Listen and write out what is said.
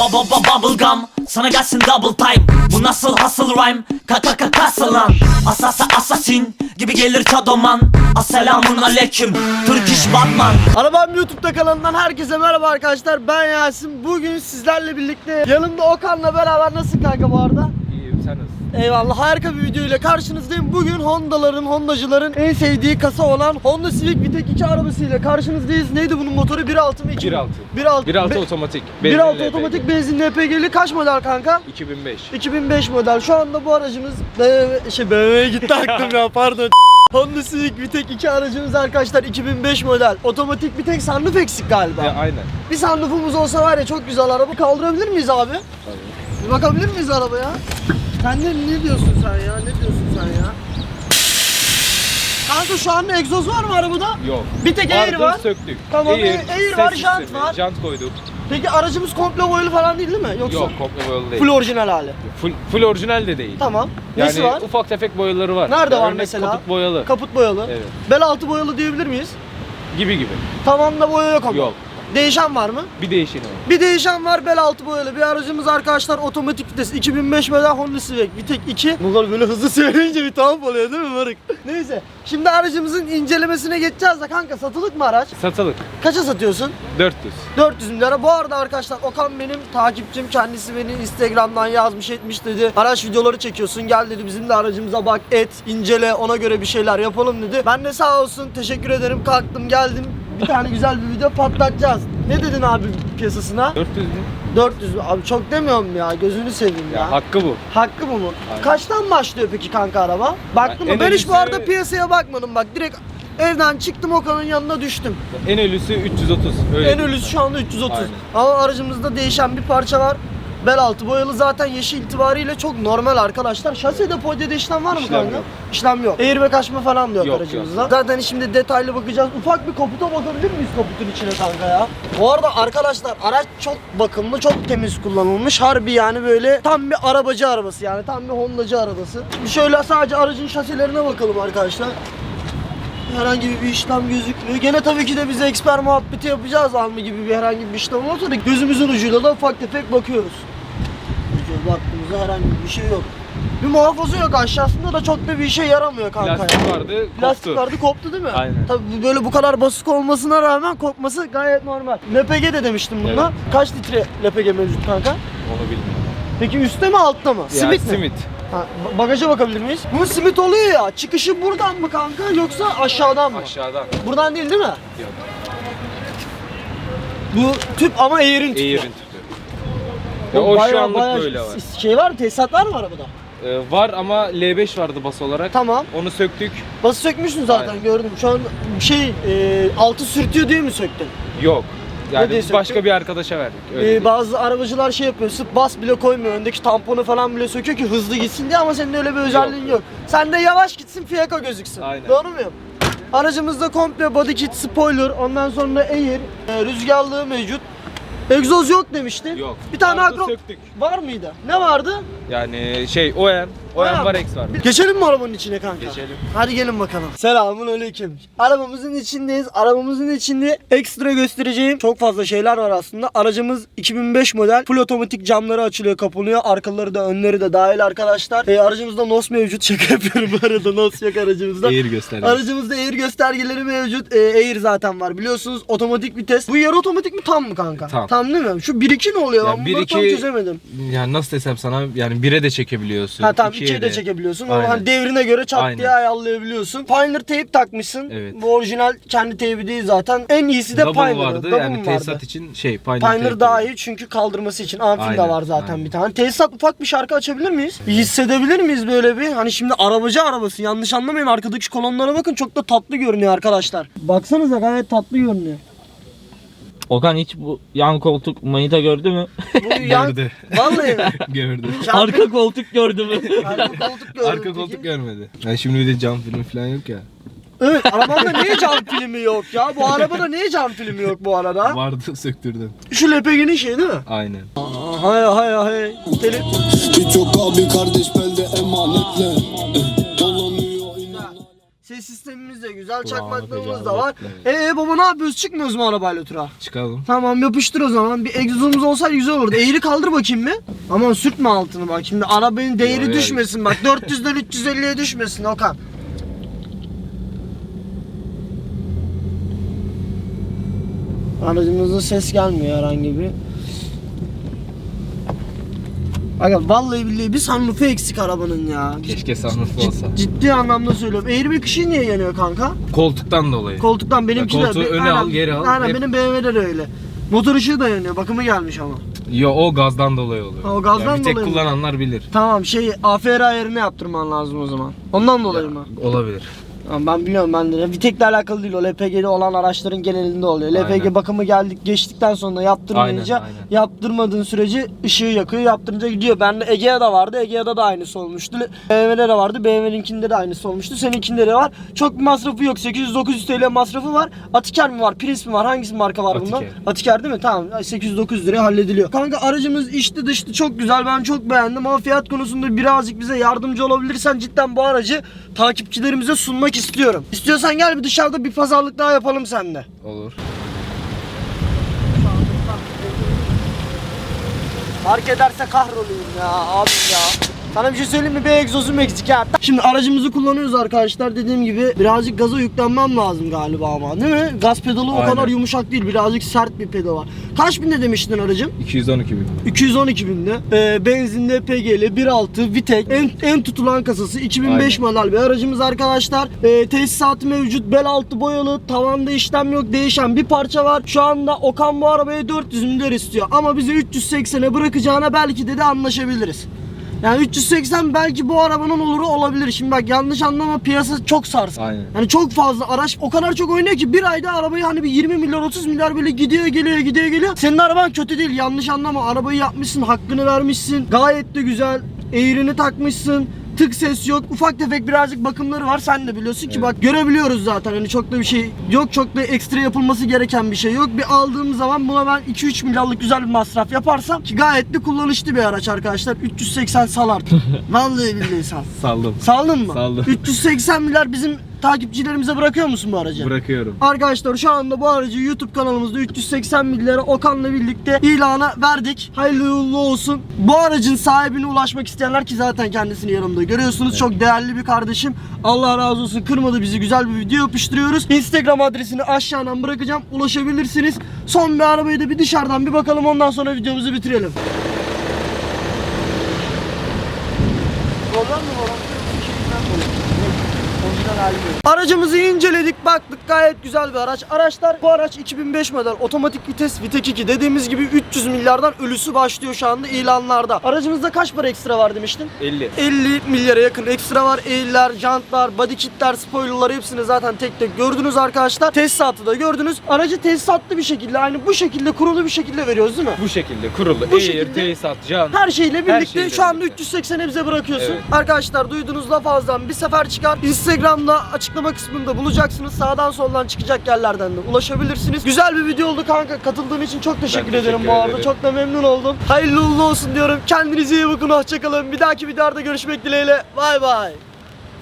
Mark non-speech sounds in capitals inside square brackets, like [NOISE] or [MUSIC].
Baba baba bubble gum. Sana gelsin double time. Bu nasıl hustle rhyme? Kaka kaka kasıl lan. Asasa assassin Gibi gelir çadoman Asselamun aleyküm. Turkish Batman. Arabam YouTube'da kanalından herkese merhaba arkadaşlar. Ben Yasin. Bugün sizlerle birlikte yanımda Okan'la beraber nasıl kanka bu arada? İyiyim sen nasılsın? Eyvallah harika bir video ile karşınızdayım. Bugün Honda'ların, Hondacıların en sevdiği kasa olan Honda Civic Vitek 2 arabasıyla karşınızdayız. Neydi bunun motoru? 1.6 mı? 2 1.6. 1.6. 1.6 Be- otomatik. 1.6 benzinli otomatik benzinli EPG'li kaç model kanka? LPG. 2005. 2005 model. Şu anda bu aracımız BMW, şey BMW'ye gitti aklım ya [LAUGHS] pardon. Honda Civic Vitek 2 aracımız arkadaşlar 2005 model. Otomatik bir tek sunroof eksik galiba. E, aynen. Bir sunroofumuz olsa var ya çok güzel araba. Kaldırabilir miyiz abi? Bir bakabilir miyiz arabaya? Sen ne, diyorsun sen ya? Ne diyorsun sen ya? Kanka şu anda egzoz var mı arabada? Yok. Bir tek air Vardı, var. söktük. Tamam, Air, air ses var, jant sistemi, var. Jant koyduk. Peki aracımız komple boyalı falan değil değil mi? Yoksa Yok komple boyalı değil. full orijinal hali. full, full orijinal de değil. Tamam. Yani Nesi var? ufak tefek boyaları var. Nerede var örnek mesela? Kaput boyalı. Kaput boyalı. Evet. Bel altı boyalı diyebilir miyiz? Gibi gibi. Tamamda boya yok ama. Yok. Değişen var mı? Bir değişeni var. Bir değişen var bel altı boyalı bir aracımız arkadaşlar otomatik vites 2005 model Honda Civic bir tek 2 Bu kadar böyle hızlı söyleyince bir tuhaf oluyor değil mi Marık? Neyse şimdi aracımızın incelemesine geçeceğiz de kanka satılık mı araç? Satılık. Kaça satıyorsun? 400. 400 lira. Bu arada arkadaşlar Okan benim takipçim kendisi beni Instagram'dan yazmış etmiş dedi. Araç videoları çekiyorsun gel dedi bizim de aracımıza bak et incele ona göre bir şeyler yapalım dedi. Ben de sağ olsun teşekkür ederim kalktım geldim bir tane güzel bir video patlatacağız. Ne dedin abi piyasasına? 400 mi? 400 mü? Abi çok demiyorum ya gözünü seveyim ya. Ya hakkı bu. Hakkı bu? Aynen. Kaçtan başlıyor peki kanka araba? Baktın mı? en Ben hiç bu arada piyasaya bakmadım bak direkt evden çıktım Okan'ın yanına düştüm. En ölüsü 330. Öyle En diyeyim ölüsü sana. şu anda 330. Aynen. Ama aracımızda değişen bir parça var. Bel altı boyalı zaten yaşı itibariyle çok normal arkadaşlar. Şasede podyede işlem var mı İşlem kanka? yok. İşlem yok. Airbag açma falan da yok, aracımızda. yok. Zaten şimdi detaylı bakacağız. Ufak bir kaputa bakabilir miyiz kaputun içine kanka ya? Bu arada arkadaşlar araç çok bakımlı, çok temiz kullanılmış. Harbi yani böyle tam bir arabacı arabası yani tam bir Hondacı arabası. Şimdi şöyle sadece aracın şasilerine bakalım arkadaşlar. Herhangi bir işlem gözükmüyor. Gene tabii ki de biz eksper muhabbeti yapacağız alma gibi bir herhangi bir işlem olsa da gözümüzün ucuyla da ufak tefek bakıyoruz. Herhangi bir şey yok. Bir muhafaza yok aşağısında da çok da bir işe yaramıyor kanka. Plastik ya. vardı, Plastik koptu. vardı koptu değil mi? Aynen. Tabii böyle bu kadar basık olmasına rağmen kopması gayet normal. LPG de demiştim bunda. Evet. Kaç litre LPG mevcut kanka? Onu bilmiyorum. Peki üstte mi altta mı? Ya, simit mi? simit. Ha, ba- bagaja bakabilir miyiz? Bu simit oluyor ya. Çıkışı buradan mı kanka yoksa aşağıdan mı? Aşağıdan. Buradan değil değil mi? Yok. Bu tüp ama eğerin tüpü. Eğerin tüpü. Ya o şu anlık böyle var. Şey var mı? Tesisat var mı arabada? Ee, var ama L5 vardı bas olarak. Tamam. Onu söktük. Bası sökmüşsün zaten Aynen. gördüm. Şu an şey e, altı sürtüyor diye mi söktün? Yok. Ne Yani diye biz başka söktün? bir arkadaşa verdik. Öyle Ee, diyeyim. bazı arabacılar şey yapıyor, sık bas bile koymuyor. Öndeki tamponu falan bile söküyor ki hızlı gitsin diye ama senin öyle bir özelliğin yok. yok. Sen de yavaş gitsin fiyaka gözüksün. Aynen. Doğru muyum? Aracımızda komple body kit, spoiler, ondan sonra air, e, rüzgarlığı mevcut. Egzoz yok demiştin. Yok. Bir tane Vardı, agro söktük. var mıydı? Ne vardı? Yani şey OM, OM var? X var. Geçelim mi arabanın içine kanka? Geçelim. Hadi gelin bakalım. Selamun aleyküm. Arabamızın içindeyiz. Arabamızın içinde ekstra göstereceğim çok fazla şeyler var aslında. Aracımız 2005 model. Full otomatik camları açılıyor, kapanıyor. Arkaları da önleri de dahil arkadaşlar. Ee, aracımızda NOS mevcut. [LAUGHS] Şaka yapıyorum bu arada. NOS yok aracımızda. Air gösterdi. Aracımızda air göstergeleri mevcut. Ee, air zaten var. Biliyorsunuz otomatik vites. Bu yarı otomatik mi tam mı kanka? Tam. Tam değil mi? Şu 1-2 ne oluyor? Ya ben bunları tam 1-2 çözemedim. Yani nasıl desem sana yani bire de çekebiliyorsun. Ha tamam ikiye ikiye de çekebiliyorsun. O Aynen. hani devrine göre çat Aynen. diye ayarlayabiliyorsun. Pioneer teyp takmışsın. Evet. Bu orijinal kendi teybi değil zaten. En iyisi de Double Pioneer. vardı Double yani vardı. tesisat için şey Pioneer, Pioneer tape daha vardı. iyi çünkü kaldırması için. Amfin de Aynen, var zaten aynen. bir tane. Tesisat ufak bir şarkı açabilir miyiz? Bir hissedebilir miyiz böyle bir? Hani şimdi arabacı arabası yanlış anlamayın arkadaki kolonlara bakın çok da tatlı görünüyor arkadaşlar. Baksanıza gayet tatlı görünüyor. Okan hiç bu yan koltuk manita gördü mü? Bu. Gördü. Vallahi mi? [LAUGHS] Gördü. Arka koltuk gördü mü? Arka koltuk gördüm Arka koltuk görmedi. Yani şimdi bir de cam film falan yok ya. Evet arabamda niye cam filmi yok ya? Bu arabada niye cam filmi yok bu arada? Vardı söktürdüm. Şu LPG'nin şeyi değil mi? Aynen. Hay hay hay. Tele... Birçok abi kardeş belde emanetle eh, Ses sistemimiz de güzel. Çakmaklığımız da var. etmeyin. Ee baba ne yapıyoruz? Çıkmıyoruz mu arabayla tura? Çıkalım. Tamam yapıştır o zaman. Bir egzozumuz olsaydı güzel olurdu. Eğri kaldır bakayım bir. Aman sürtme altını bak. Şimdi arabanın değeri yo. düşmesin bak. 400'den 350'ye düşmesin Okan. Aracımızda ses gelmiyor herhangi bir. Aga vallahi billahi bir sunroofu eksik arabanın ya. Keşke sunroof Cid- olsa. ciddi anlamda söylüyorum. Airbag ışığı niye yanıyor kanka? Koltuktan dolayı. Koltuktan benimki Ya de. koltuğu be- öne al, geri al. Aynen Hep- benim BMW'de de öyle. Motor ışığı da yanıyor. Bakımı gelmiş ama. Yo o gazdan dolayı oluyor. Ha, o gazdan Yani bir tek dolayı kullananlar bilir. Tamam şey AFR ayarını yaptırman lazım o zaman. Ondan dolayı mı? Olabilir. Ben biliyorum ben de. Vitek'le alakalı değil o LPG'li olan araçların genelinde oluyor. LPG Aynen. bakımı geldik geçtikten sonra yaptırmayınca Aynen, aynen. yaptırmadığın sürece ışığı yakıyor yaptırınca gidiyor. Ben de Egea'da vardı. Egea'da da aynısı olmuştu. BMW'de de vardı. BMW'ninkinde de aynısı olmuştu. Seninkinde de var. Çok bir masrafı yok. 800-900 TL masrafı var. Atiker mi var? Prince mi var? Hangisi marka var bundan? Atiker. Atiker değil mi? Tamam. 800-900 liraya hallediliyor. Kanka aracımız içli dışlı çok güzel. Ben çok beğendim ama fiyat konusunda birazcık bize yardımcı olabilirsen cidden bu aracı takipçilerimize sunmak istiyorum. İstiyorsan gel bir dışarıda bir pazarlık daha yapalım seninle. Olur. Fark ederse kahrolayım ya abi ya. Sana bir şey söyleyeyim mi? Bir egzozum eksik ya. Şimdi aracımızı kullanıyoruz arkadaşlar. Dediğim gibi birazcık gaza yüklenmem lazım galiba ama değil mi? Gaz pedalı o Aynen. kadar yumuşak değil. Birazcık sert bir pedal var. Kaç binde demiştin aracım? 212 bin. 212 binde. Ee, benzinli LPG'li 1.6 Vitek. En, en tutulan kasası 2005 model bir aracımız arkadaşlar. Ee, tesisatı mevcut. Bel altı boyalı. Tavanda işlem yok. Değişen bir parça var. Şu anda Okan bu arabaya 400 milyar istiyor. Ama bize 380'e bırakacağına belki de de anlaşabiliriz. Yani 380 belki bu arabanın oluru olabilir. Şimdi bak yanlış anlama piyasa çok sarsın. Aynen. Yani çok fazla araç o kadar çok oynuyor ki bir ayda arabayı hani bir 20 milyar 30 milyar böyle gidiyor geliyor gidiyor geliyor. Senin araban kötü değil yanlış anlama arabayı yapmışsın hakkını vermişsin gayet de güzel eğrini takmışsın. Tık ses yok. Ufak tefek birazcık bakımları var. Sen de biliyorsun ki Evet. bak görebiliyoruz zaten. Hani çok da bir şey yok. Çok da ekstra yapılması gereken bir şey yok. Bir aldığım zaman buna ben 2-3 milyarlık güzel bir masraf yaparsam ki gayet de kullanışlı bir araç arkadaşlar. 380 sal artık. Vallahi billahi sal. Saldım. Saldın mı? Saldım. 380 milyar bizim takipçilerimize bırakıyor musun bu aracı? Bırakıyorum. Arkadaşlar şu anda bu aracı YouTube kanalımızda 380 milyara Okan'la birlikte ilana verdik. Hayırlı uğurlu olsun. Bu aracın sahibine ulaşmak isteyenler ki zaten kendisini yanımda görüyorsunuz. Çok değerli bir kardeşim. Allah razı olsun kırmadı bizi. Güzel bir video yapıştırıyoruz. Instagram adresini aşağıdan bırakacağım. Ulaşabilirsiniz. Son bir arabayı da bir dışarıdan bir bakalım ondan sonra videomuzu bitirelim. Problem mi var? Aracımızı inceledik baktık gayet güzel bir araç. Araçlar bu araç 2005 model otomatik vites Vitek 2 dediğimiz gibi 300 milyardan ölüsü başlıyor şu anda ilanlarda. Aracımızda kaç para ekstra var demiştin? 50. 50 milyara yakın ekstra var. Eğiller, jantlar, body kitler, spoilerlar hepsini zaten tek tek gördünüz arkadaşlar. Tesisatı da gördünüz. Aracı tesisatlı bir şekilde aynı bu şekilde kurulu bir şekilde veriyoruz değil mi? Bu şekilde kurulu. Bu Eğir, şekilde- tesisat, can. Her şeyle birlikte şeyle şu anda birlikte. 380'e bize bırakıyorsun. Evet. Arkadaşlar duyduğunuz laf ağızdan bir sefer çıkar. Instagram'da açıklama kısmında bulacaksınız. Sağdan soldan çıkacak yerlerden de ulaşabilirsiniz. Güzel bir video oldu kanka. Katıldığın için çok teşekkür teşekkür ederim bu arada. ederim. Çok da memnun oldum. Hayırlı uğurlu olsun diyorum. Kendinize iyi bakın. Hoşçakalın. Bir dahaki videoda görüşmek dileğiyle. Bay bay.